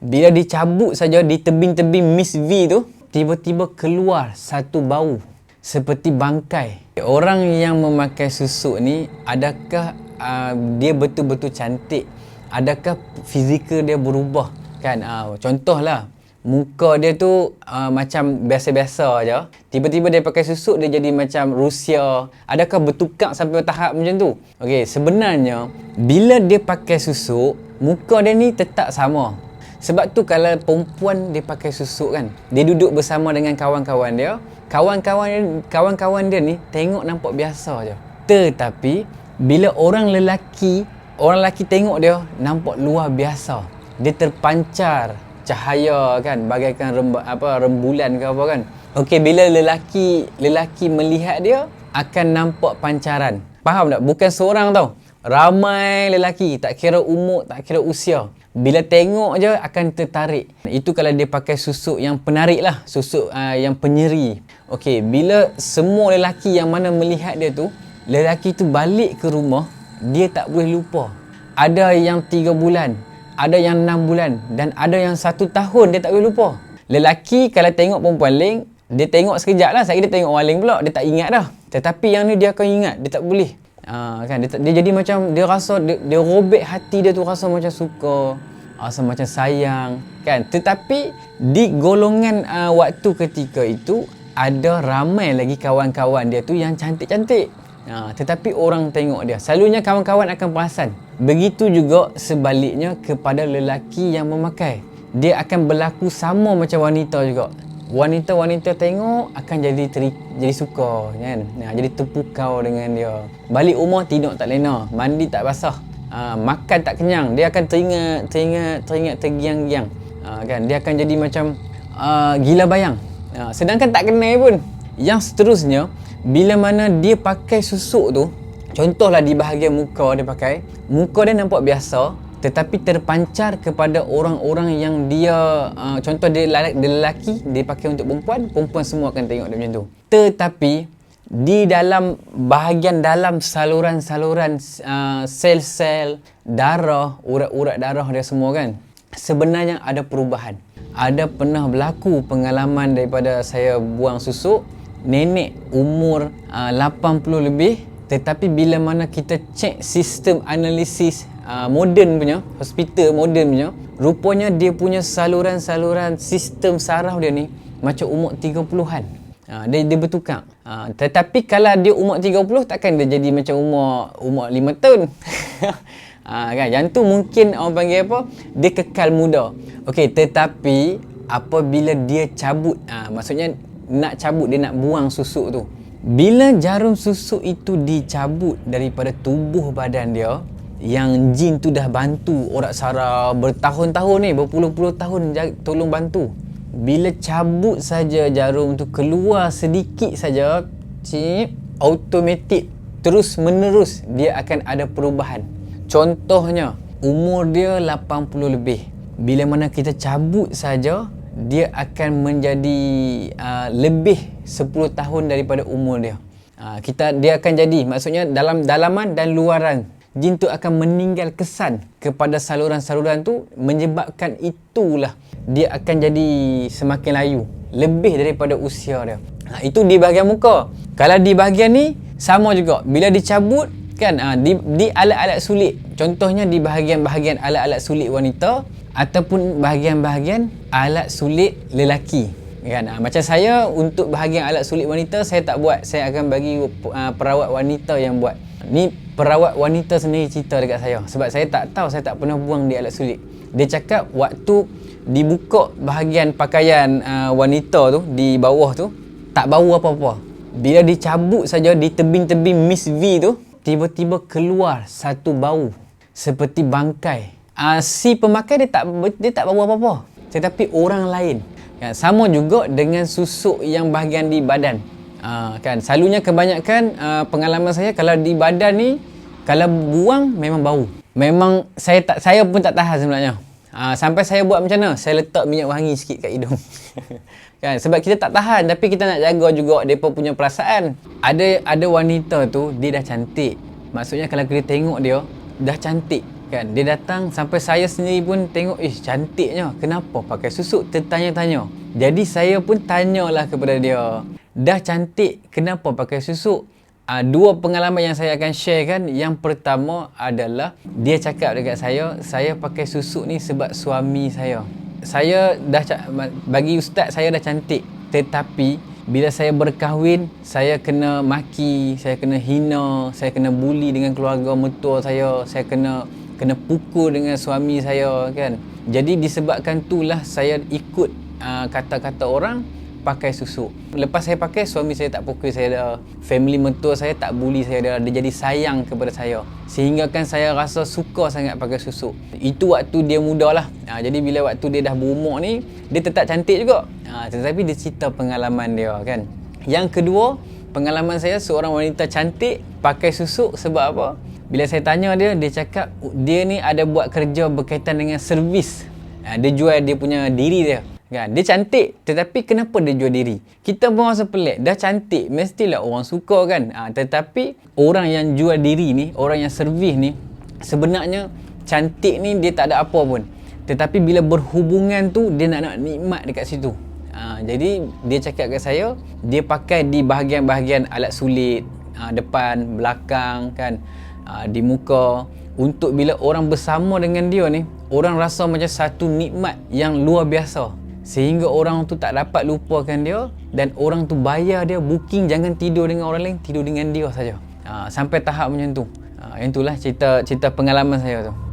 Bila dicabut saja di tebing-tebing Miss V tu, tiba-tiba keluar satu bau seperti bangkai. Orang yang memakai susuk ni, adakah uh, dia betul-betul cantik? Adakah fizikal dia berubah? Kan, uh, contohlah, muka dia tu uh, macam biasa-biasa aja. Tiba-tiba dia pakai susuk dia jadi macam Rusia. Adakah bertukar sampai tahap macam tu? Okey, sebenarnya bila dia pakai susuk, muka dia ni tetap sama. Sebab tu kalau perempuan dia pakai susuk kan, dia duduk bersama dengan kawan-kawan dia, kawan-kawan kawan-kawan dia ni tengok nampak biasa aja. Tetapi bila orang lelaki, orang lelaki tengok dia nampak luar biasa. Dia terpancar cahaya kan bagaikan remba, apa rembulan ke apa kan. Okey bila lelaki lelaki melihat dia akan nampak pancaran. Faham tak? Bukan seorang tau. Ramai lelaki, tak kira umur, tak kira usia. Bila tengok je akan tertarik. Itu kalau dia pakai susuk yang penarik lah. Susuk uh, yang penyeri. Okey, bila semua lelaki yang mana melihat dia tu, lelaki tu balik ke rumah, dia tak boleh lupa. Ada yang tiga bulan, ada yang enam bulan dan ada yang satu tahun dia tak boleh lupa. Lelaki kalau tengok perempuan lain, dia tengok sekejap lah. Saya dia tengok orang lain pula, dia tak ingat dah. Tetapi yang ni dia akan ingat, dia tak boleh. Uh, kan dia, dia jadi macam dia rasa dia, dia robek hati dia tu rasa macam suka rasa macam sayang kan? Tetapi di golongan uh, waktu ketika itu ada ramai lagi kawan-kawan dia tu yang cantik-cantik. Uh, tetapi orang tengok dia. Selalunya kawan-kawan akan perasan. Begitu juga sebaliknya kepada lelaki yang memakai. Dia akan berlaku sama macam wanita juga. Wanita-wanita tengok akan jadi teri, jadi suka kan? Nah, jadi terpukau dengan dia. Balik rumah tidur tak lena. Mandi tak basah uh, makan tak kenyang dia akan teringat teringat teringat tergiang-giang uh, kan? Dia akan jadi macam uh, gila bayang. Uh, sedangkan tak kenal pun. Yang seterusnya bila mana dia pakai susuk tu contohlah di bahagian muka dia pakai muka dia nampak biasa tetapi terpancar kepada orang-orang yang dia uh, contoh dia lelaki dia pakai untuk perempuan perempuan semua akan tengok dia macam tu. Tetapi di dalam bahagian dalam saluran-saluran uh, sel-sel darah urat-urat darah dia semua kan sebenarnya ada perubahan. Ada pernah berlaku pengalaman daripada saya buang susuk nenek umur uh, 80 lebih tetapi bila mana kita cek sistem analisis uh, moden punya hospital moden punya rupanya dia punya saluran-saluran sistem saraf dia ni macam umur 30-an uh, dia, dia bertukar uh, tetapi kalau dia umur 30 takkan dia jadi macam umur umur 5 tahun. Uh, kan? Yang tu mungkin orang panggil apa? Dia kekal muda. Okey tetapi apabila dia cabut uh, maksudnya nak cabut dia nak buang susuk tu. Bila jarum susuk itu dicabut daripada tubuh badan dia yang jin tu dah bantu orang Sarah bertahun-tahun ni berpuluh-puluh tahun tolong bantu bila cabut saja jarum tu keluar sedikit saja cip automatik terus menerus dia akan ada perubahan. Contohnya umur dia 80 lebih. Bila mana kita cabut saja dia akan menjadi uh, lebih 10 tahun daripada umur dia. Uh, kita dia akan jadi maksudnya dalam dalaman dan luaran jin tu akan meninggal kesan kepada saluran-saluran tu menyebabkan itulah dia akan jadi semakin layu lebih daripada usia dia. Ha, itu di bahagian muka. Kalau di bahagian ni sama juga. Bila dicabut kan ha, di, di alat-alat sulit. Contohnya di bahagian-bahagian alat-alat sulit wanita ataupun bahagian-bahagian alat sulit lelaki kan? Ha, macam saya untuk bahagian alat sulit wanita saya tak buat. Saya akan bagi uh, perawat wanita yang buat. Ni perawat wanita sendiri cerita dekat saya. Sebab saya tak tahu saya tak pernah buang di alat sulit. Dia cakap waktu dibuka bahagian pakaian uh, wanita tu di bawah tu tak bau apa-apa. Bila dicabut saja di tebing-tebing Miss V tu tiba-tiba keluar satu bau seperti bangkai. Uh, si pemakai dia tak dia tak bau apa-apa. Tetapi orang lain kan sama juga dengan susuk yang bahagian di badan Uh, kan selalunya kebanyakan uh, pengalaman saya kalau di badan ni kalau buang memang bau. Memang saya tak saya pun tak tahan sebenarnya. Uh, sampai saya buat macam mana? Saya letak minyak wangi sikit kat hidung. kan sebab kita tak tahan tapi kita nak jaga juga depa punya perasaan. Ada ada wanita tu dia dah cantik. Maksudnya kalau kita tengok dia dah cantik. Kan dia datang sampai saya sendiri pun tengok eh cantiknya. Kenapa pakai susuk? Tertanya-tanya. Jadi saya pun tanyalah kepada dia. Dah cantik kenapa pakai susuk? Uh, dua pengalaman yang saya akan share kan. Yang pertama adalah dia cakap dekat saya, saya pakai susuk ni sebab suami saya. Saya dah bagi ustaz saya dah cantik. Tetapi bila saya berkahwin, saya kena maki, saya kena hina, saya kena bully dengan keluarga mertua saya, saya kena kena pukul dengan suami saya kan. Jadi disebabkan itulah saya ikut uh, kata-kata orang pakai susu. Lepas saya pakai, suami saya tak pukul saya dah. Family mertua saya tak bully saya dah. Dia jadi sayang kepada saya. Sehingga kan saya rasa suka sangat pakai susu. Itu waktu dia muda lah. Ha, jadi bila waktu dia dah berumur ni, dia tetap cantik juga. Ha, tetapi dia cerita pengalaman dia kan. Yang kedua, pengalaman saya seorang wanita cantik pakai susu sebab apa? Bila saya tanya dia, dia cakap dia ni ada buat kerja berkaitan dengan servis. Ha, dia jual dia punya diri dia. Kan? Dia cantik tetapi kenapa dia jual diri? Kita pun rasa pelik. Dah cantik mestilah orang suka kan. Ha, tetapi orang yang jual diri ni, orang yang servis ni sebenarnya cantik ni dia tak ada apa pun. Tetapi bila berhubungan tu dia nak nak nikmat dekat situ. Ha, jadi dia cakap kat saya dia pakai di bahagian-bahagian alat sulit, ha, depan, belakang kan, ha, di muka. Untuk bila orang bersama dengan dia ni orang rasa macam satu nikmat yang luar biasa. Sehingga orang tu tak dapat lupakan dia dan orang tu bayar dia booking jangan tidur dengan orang lain tidur dengan dia saja. Ha, sampai tahap macam tu. Ha, yang itulah cerita cerita pengalaman saya tu